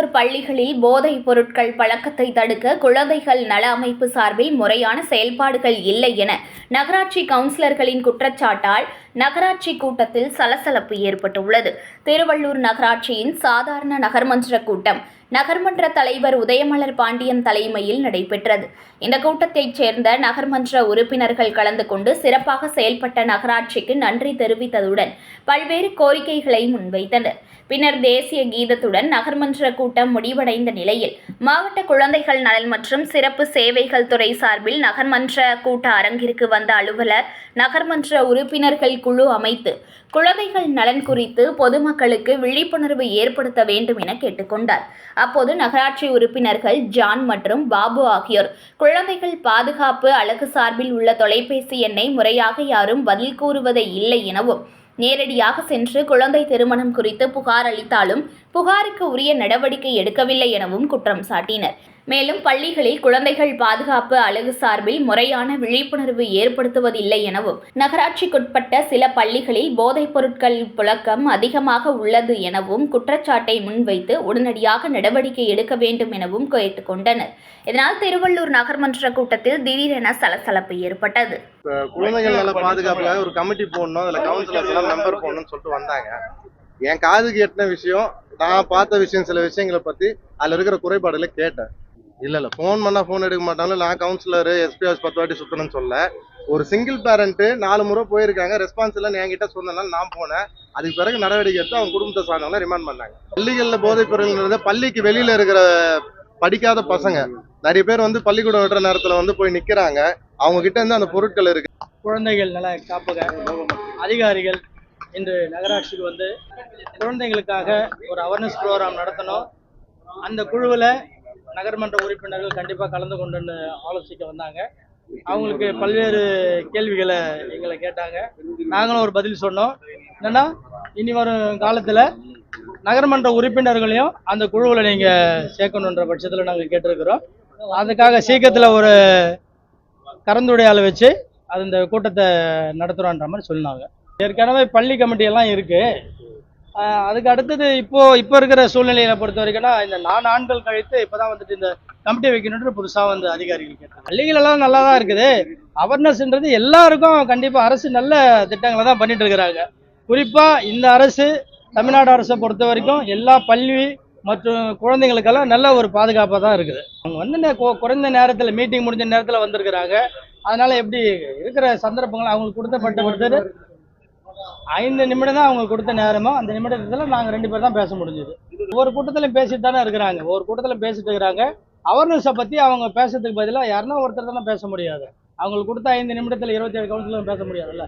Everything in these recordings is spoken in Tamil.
பள்ளிகளில் போதைப் பொருட்கள் பழக்கத்தை தடுக்க குழந்தைகள் நல அமைப்பு சார்பில் முறையான செயல்பாடுகள் இல்லை என நகராட்சி கவுன்சிலர்களின் குற்றச்சாட்டால் நகராட்சி கூட்டத்தில் சலசலப்பு ஏற்பட்டுள்ளது. திருவள்ளூர் நகராட்சியின் சாதாரண நகர்மன்ற கூட்டம் நகர்மன்ற தலைவர் உதயமலர் பாண்டியன் தலைமையில் நடைபெற்றது. இந்த கூட்டத்தைச் சேர்ந்த நகர்மன்ற உறுப்பினர்கள் கலந்து கொண்டு சிறப்பாக செயல்பட்ட நகராட்சிக்கு நன்றி தெரிவித்ததுடன் பல்வேறு கோரிக்கைகளை முன்வைத்தனர். பின்னர் தேசிய கீதத்துடன் நகர்மன்ற கூட்டம் முடிவடைந்த நிலையில் மாவட்ட குழந்தைகள் நலன் மற்றும் சிறப்பு சேவைகள் துறை சார்பில் நகர்மன்ற கூட்ட அரங்கிற்கு வந்த அலுவலர் நகர்மன்ற உறுப்பினர்கள் குழு அமைத்து குழந்தைகள் நலன் குறித்து பொதுமக்களுக்கு விழிப்புணர்வு ஏற்படுத்த வேண்டும் என கேட்டுக்கொண்டார். அப்போது நகராட்சி உறுப்பினர்கள் ஜான் மற்றும் பாபு ஆகியோர். குழந்தைகள் பாதுகாப்பு அழகு சார்பில் உள்ள தொலைபேசி எண்ணை முறையாக யாரும் பதில் கூறுவதை இல்லை எனவும் நேரடியாக சென்று குழந்தை திருமணம் குறித்து புகார் அளித்தாலும் புகாருக்கு உரிய நடவடிக்கை எடுக்கவில்லை எனவும் குற்றம் சாட்டினர். மேலும் பள்ளிகளில் குழந்தைகள் பாதுகாப்பு அழகு சார்பில் முறையான விழிப்புணர்வு ஏற்படுத்துவதில்லை எனவும் நகராட்சிக்குட்பட்ட சில பள்ளிகளில் போதைப் பொருட்கள் புழக்கம் அதிகமாக உள்ளது எனவும் குற்றச்சாட்டை முன்வைத்து உடனடியாக நடவடிக்கை எடுக்க வேண்டும் எனவும் கேட்டுக்கொண்டனர். இதனால் திருவள்ளூர் நகர்மன்ற கூட்டத்தில் திடீரென சலசலப்பு ஏற்பட்டது. குழந்தைகள் நல பாதுகாப்புக்காக ஒரு கமிட்டி போடணும் அதில் கவுன்சிலர்ஸ் எல்லாம் மெம்பர் போடணும்னு சொல்லிட்டு வந்தாங்க. என் காதுக்கு எட்டின விஷயம் நான் பார்த்த விஷயம் சில விஷயங்களை பற்றி அதில் இருக்கிற குறைபாடுகளை கேட்டேன். இல்ல இல்ல. ஃபோன் பண்ணா ஃபோன் எடுக்க மாட்டாங்க. நான் கவுன்சிலர் எஸ்பி ஹவுஸ் பத்து வாட்டி சுத்தணும்னு சொல்ல. ஒரு சிங்கிள் பேரண்ட் நாலு முறை போயிருக்காங்க. ரெஸ்பான்ஸ் எல்லாம் என்கிட்ட சொன்னனால நான் போனேன். அதுக்கு பிறகு நடவடிக்கை எடுத்து அவங்க குடும்பத்தை சார்ந்தவங்க ரிமாண்ட் பண்ணாங்க. பள்ளிகள்ல போதைப் பொருள் பள்ளிக்கு வெளியில இருக்கிற படிக்காத பசங்க. நிறைய பேர் வந்து பள்ளிக்கூடம் விடுற நேரத்துல வந்து போய் நிக்கிறாங்க. அவங்க கிட்ட இருந்து அந்த பொருட்கள் இருக்கு. குழந்தைகள் நல காப்பக. அதிகாரிகள் இன்று நகராட்சிக்கு வந்து குழந்தைகளுக்காக ஒரு அவேர்னஸ் ப்ரோக்ராம் நடத்தணும். அந்த குழுவில் நகர்மன்ற உறுப்பினர்கள் கண்டிப்பாக கலந்து கொண்டு ஆலோசிக்க வந்தாங்க. அவங்களுக்கு பல்வேறு கேள்விகளை எங்களை கேட்டாங்க. நாங்களும் ஒரு பதில் சொன்னோம். என்னன்னா இனி வரும் காலத்தில் நகர்மன்ற உறுப்பினர்களையும் அந்த குழுவில் நீங்கள் சேர்க்கணுன்ற பட்சத்தில் நாங்கள் கேட்டிருக்கிறோம். அதுக்காக சீக்கிரத்தில் ஒரு கலந்துரையாடலை வச்சு அது இந்த கூட்டத்தை நடத்துகிறோன்ற மாதிரி சொன்னாங்க. ஏற்கனவே பள்ளி கமிட்டியெல்லாம் இருக்குது அதுக்கு அடுத்தது இப்போ இப்போ இருக்கிற சூழ்நிலையில பொறுத்த வரைக்கும்னா இந்த நாலு ஆண்கள் கழித்து இப்போதான் வந்துட்டு இந்த கமிட்டி வைக்கணுன்ற புதுசாக வந்து அதிகாரிகள் கேட்டாங்க. பள்ளிகள் எல்லாம் நல்லா தான் இருக்குது அவேர்னஸ்ன்றது எல்லாருக்கும் கண்டிப்பாக அரசு நல்ல திட்டங்களை தான் பண்ணிட்டு இருக்கிறாங்க. குறிப்பாக இந்த அரசு தமிழ்நாடு அரசை பொறுத்த வரைக்கும் எல்லா பள்ளி மற்றும் குழந்தைங்களுக்கெல்லாம் நல்ல ஒரு பாதுகாப்பாக தான் இருக்குது. அவங்க வந்து குறைந்த நேரத்தில் மீட்டிங் முடிஞ்ச நேரத்தில் வந்திருக்கிறாங்க. அதனால எப்படி இருக்கிற சந்தர்ப்பங்கள் அவங்களுக்கு கொடுத்தப்பட்ட கொடுத்தது ஐந்து நிமிடம் தான் அவங்க கொடுத்த நேரமோ அந்த நிமிடத்துல நாங்கள் ரெண்டு பேர் தான் பேச முடிஞ்சது. ஒவ்வொரு கூட்டத்திலும் பேசிட்டு தானே இருக்கிறாங்க. ஒவ்வொரு கூட்டத்தில் பேசிட்டு இருக்கிறாங்க. அவேர்னஸை பற்றி அவங்க பேசுறதுக்கு பதிலாக யாருன்னா ஒருத்தர் தானே பேச முடியாது. அவங்களுக்கு கொடுத்த ஐந்து நிமிடத்தில் இருபத்தி ஏழு கவுன்சிலும் பேச முடியாதுல்ல.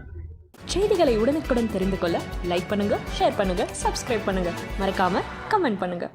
செய்திகளை உடனுக்குடன் தெரிந்து கொள்ள லைக் பண்ணுங்க ஷேர் பண்ணுங்க சப்ஸ்கிரைப் பண்ணுங்க. மறக்காம கமெண்ட் பண்ணுங்க.